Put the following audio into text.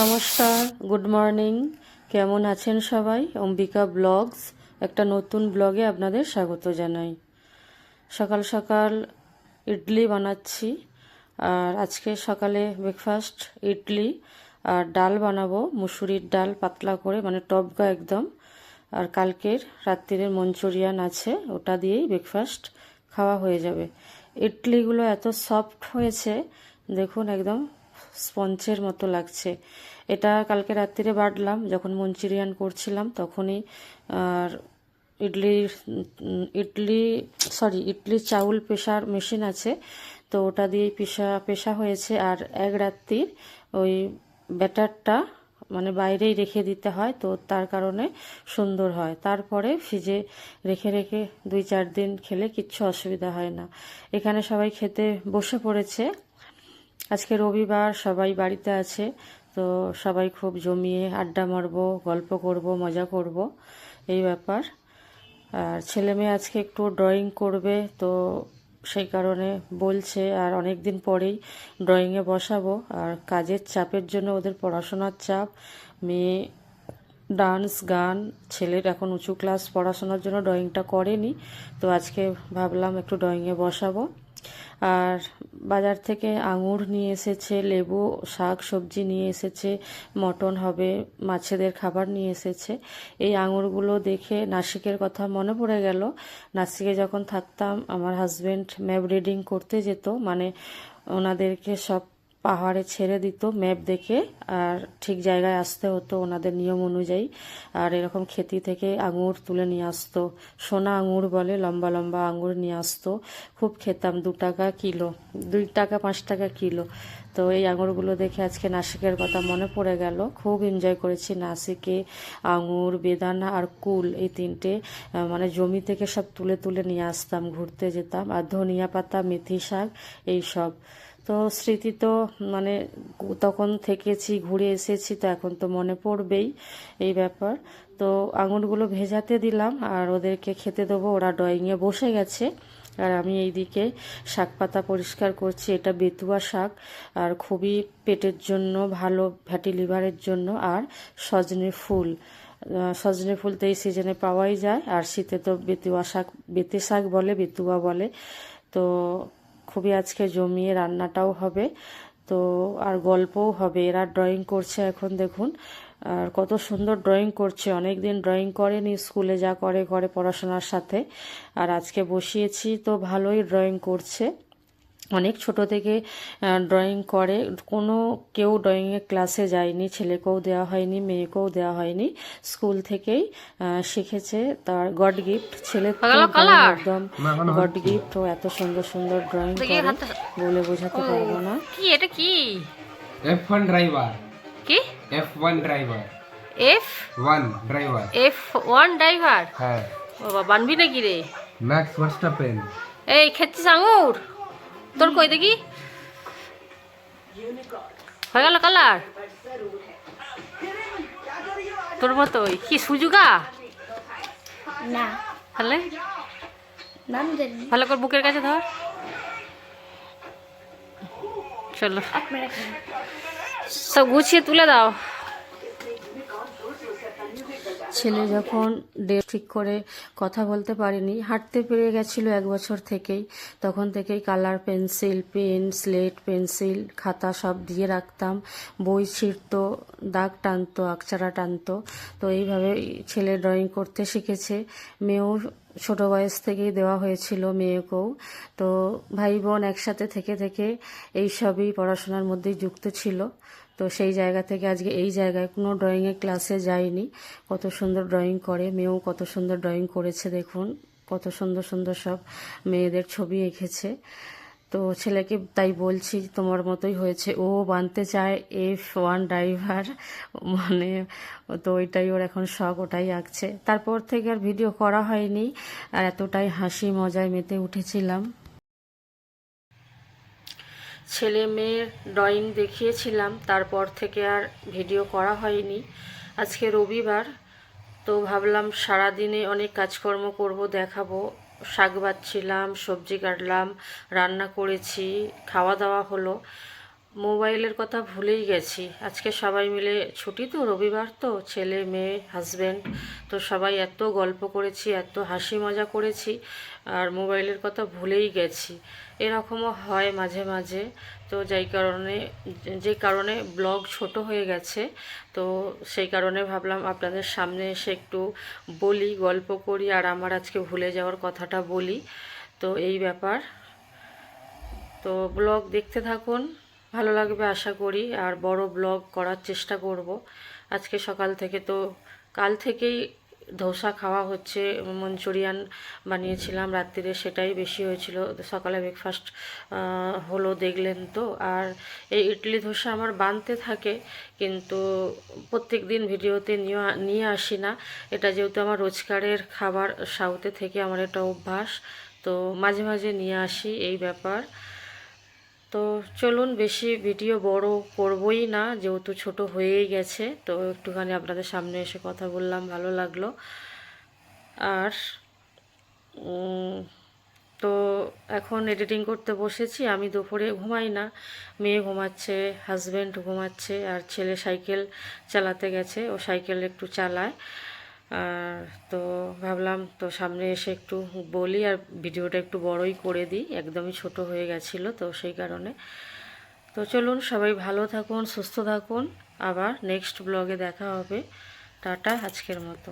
নমস্কার good morning কেমন আছেন সবাই? অম্বিকা ব্লগস, একটা নতুন ব্লগে আপনাদের স্বাগত জানাই। সকাল সকাল ইডলি বানাচ্ছি, আর আজকে সকালে ব্রেকফাস্ট ইডলি, আর ডাল বানাবো, মুসুরির ডাল পাতলা করে মানে টপকা একদম। আর কালকের রাত্রিরের মঞ্চুরিয়ান আছে, ওটা দিয়েই ব্রেকফাস্ট খাওয়া হয়ে যাবে। ইডলিগুলো এত সফট হয়েছে, দেখুন একদম স্পঞ্জের মতো লাগছে। এটা কালকে রাত্রিরে বাটলাম যখন মঞ্চুরিয়ান করছিলাম তখনই আর ইডলির উম, ইডলি সরি ইডলি চাউল পেশার মেশিন আছে তো ওটা দিয়ে পেশা পেশা হয়েছে। আর এক রাত্রির ওই ব্যাটারটা মানে বাইরেই রেখে দিতে হয় তো তার কারণে সুন্দর হয়। তারপরে ফ্রিজে রেখে রেখে দুই চার দিন খেলে কিচ্ছু অসুবিধা হয় না। এখানে সবাই খেতে বসে পড়েছে। আজকে রবিবার, সবাই বাড়িতে আছে, তো সবাই খুব জমিয়ে আড্ডা মারবো, গল্প করব, মজা করব, এই ব্যাপার। আর ছেলে মেয়ে আজকে একটু ড্রয়িং করবে, তো সেই কারণে বলছে, আর অনেক দিন পরেই ড্রয়িংয়ে বসাবো। আর কাজের চাপের জন্য ওদের পড়াশোনার চাপ, মেয়ে ডান্স গান, ছেলের এখন উঁচু ক্লাস পড়াশোনার জন্য ড্রয়িংটা করেনি, তো আজকে ভাবলাম একটু ড্রয়িংয়ে বসাবো। আর বাজার থেকে আঙুর নিয়ে এসেছে, লেবু, শাক, সবজি নিয়ে এসেছে, মটন হবে, মাছেদের খাবার নিয়ে এসেছে। এই আঙুরগুলো দেখে নাসিকের কথা মনে পড়ে গেল। নাসিকে যখন থাকতাম, আমার হাজব্যান্ড ম্যাপ রিডিং করতে যেত মানে ওনাদেরকে সব পাহাড়ে ছেড়ে দিত ম্যাপ দেখে, আর ঠিক জায়গায় আসতে হতো ওনাদের নিয়ম অনুযায়ী। আর এরকম খেতি থেকে আঙুর তুলে নিয়ে আসতো। সোনা আঙুর বলে, লম্বা লম্বা আঙুর নিয়ে আসতো। খুব খেতাম, দু টাকা কিলো, দুই টাকা, পাঁচ টাকা কিলো। তো এই আঙুরগুলো দেখে আজকে নাসিকের কথা মনে পড়ে গেল। খুব এনজয় করেছি নাসিকে, আঙুর, বেদানা আর কুল এই তিনটে মানে জমি থেকে সব তুলে তুলে নিয়ে আসতাম, ঘুরতে যেতাম। আর ধনিয়া পাতা, মেথি শাক, এই সব। তো স্মৃতি তো মানে তখন থেকেছি, ঘুরে এসেছি, তো এখন তো মনে পড়বেই এই ব্যাপার। তো আঙুরগুলো ভেজাতে দিলাম আর ওদেরকে খেতে দেবো। ওরা ড্রয়িংয়ে বসে গেছে। আর আমি এইদিকে শাক পাতা পরিষ্কার করছি। এটা বেতুয়া শাক, আর খুবই পেটের জন্য ভালো ফ্যাটি লিভারের জন্য, আর সজনে ফুল। সজনে ফুল তো এই সিজনে পাওয়াই যায়, আর শীতে তো বেতুয়া শাক, বেতে শাক বলে, বেতুয়া বলে। তো খুবই আজকে জমিয়ে রান্নাটাও হবে। তো আর গল্পও হবে। এরা ড্রয়িং করছে এখন, দেখুন। আর কত সুন্দর ড্রয়িং করছে। অনেক দিন ড্রয়িং করেনি স্কুলে যা করে করে পড়াশোনার সাথে। আর আজকে বসিয়েছি তো ভালোই ড্রয়িং করছে। অনেক ছোট থেকে ড্রয়িং করে। কোনো কেউ ড্রয়িংয়ে ক্লাসে যায়নি ছেলেকেও দেওয়া হয়নি মেয়েকেও দেওয়া হয়নি। স্কুল থেকেই শিখেছে। তার গড গিফট ছেলে একদম গড গিফট ও এত সুন্দর সুন্দর ড্রয়িং করে। বলে বোঝাতে পারব না। কি এটা কি? F1 driver. কি F1 driver. F 1 driver. F one driver হ্যাঁ। বাবা বানবি নাকি রে? ম্যাক্স ভার্স্টাপেন এই খেচ্ছিস আঙুর তোর কই দেখি? হয়ে গেল কালার। তোর মতোই কি সুজুগা না। তাহলে? নাম জানি ভালো করে বুকের কাছে ধর। চলো। সব গুছিয়ে তুলে দাও। ছেলে যখন ডেট ঠিক করে কথা বলতে পারেনি, হাঁটতে পেরে গেছিল এক বছর থেকেই। তখন থেকেই colour pencil, pen, slate pencil, খাতা সব দিয়ে রাখতাম। বই ছিঁড়তো, দাগ টানতো, আকচারা টানতো। তো এইভাবে ছেলে ড্রয়িং করতে শিখেছে। মেয়েও ছোটো বয়স থেকেই দেওয়া হয়েছিল মেয়েকেও। তো ভাই বোন একসাথে থেকে থেকে এই সবই পড়াশোনার মধ্যেই যুক্ত ছিল। তো সেই জায়গা থেকে আজকে এই জায়গায় কোনো ড্রয়িংয়ের ক্লাসে যায়নি কত সুন্দর ড্রয়িং করে, মেয়েও কত সুন্দর ড্রয়িং করেছে দেখুন। কত সুন্দর সুন্দর সব মেয়েদের ছবি এঁকেছে। তো ছেলেকে তাই বলছি, তোমার মতোই হয়েছে। ও বানতে চায় এফ ওয়ান ড্রাইভার মানে তো ওইটাই ওর এখন শখ, ওটাই আঁকছে। তারপর থেকে আর ভিডিও করা হয়নি। আর এতটাই হাসি মজায় মেতে উঠেছিলাম। ছেলে মেয়ের ড্রয়িং দেখিয়েছিলাম, তারপর থেকে আর ভিডিও করা হয়নি। আজকে রবিবার, তো ভাবলাম সারাদিনে অনেক কাজকর্ম করব, দেখাবো। শাক বাচ্ছিলাম, সবজি কাটলাম, রান্না করেছি, খাওয়া দাওয়া হলো। মোবাইলের কথা ভুলেই গেছি। আজকে সবাই মিলে ছুটি তো, রবিবার তো, ছেলে, মেয়ে হাজব্যান্ড তো সবাই এত গল্প করেছি, এত হাসি মজা করেছি, আর মোবাইলের কথা ভুলেই গেছি। এরকমও হয় মাঝে মাঝে, তো যেই কারণে, যে কারণে ব্লগ ছোট হয়ে গেছে, তো সেই কারণে ভাবলাম আপনাদের সামনে এসে একটু বলি, গল্প করি, আর আমার আজকে ভুলে যাওয়ার কথাটা বলি। তো এই ব্যাপার। তো ব্লগ দেখতে থাকুন ভালো লাগবে আশা করি, আর বড় ব্লগ করার চেষ্টা করব। আজকে সকাল থেকে তো, কাল থেকেই ধোসা খাওয়া হচ্ছে, মঞ্চুরিয়ান বানিয়েছিলাম রাত্রিরে, সেটাই বেশি হয়েছিল। সকালে ব্রেকফাস্ট হলো দেখলেন তো। আর এই ইডলি ধোসা আমার বানতে থাকে, কিন্তু প্রত্যেক দিন ভিডিওতে নিয়ে আসি না। এটা যেহেতু আমার রোজকারের খাবার, সাউথে থেকে আমার এটা অভ্যাস, তো মাঝে মাঝে নিয়ে আসি এই ব্যাপার। তো চলুন বেশি ভিডিও বড় করবই না, যেহেতু ছোট হয়েই গেছে, তো একটুখানি আপনাদের সামনে এসে কথা বললাম, ভালো লাগল। আর তো এখন এডিটিং করতে বসেছি, আমি দুপুরে ঘুমাই না, মেয়ে ঘুমাচ্ছে হাজব্যান্ড ঘুমাচ্ছে, আর ছেলে সাইকেল চালাতে গেছে, ও সাইকেল একটু চালায়। আর তো ভাবলাম তো সামনে এসে একটু বলি আর ভিডিওটা একটু বড়ই করে দিই। একদমই ছোট হয়ে গেছিল তো সেই কারণে। তো চলুন সবাই ভালো থাকুন, সুস্থ থাকুন। আবার নেক্সট ব্লগে দেখা হবে। টাটা, আজকের মতো।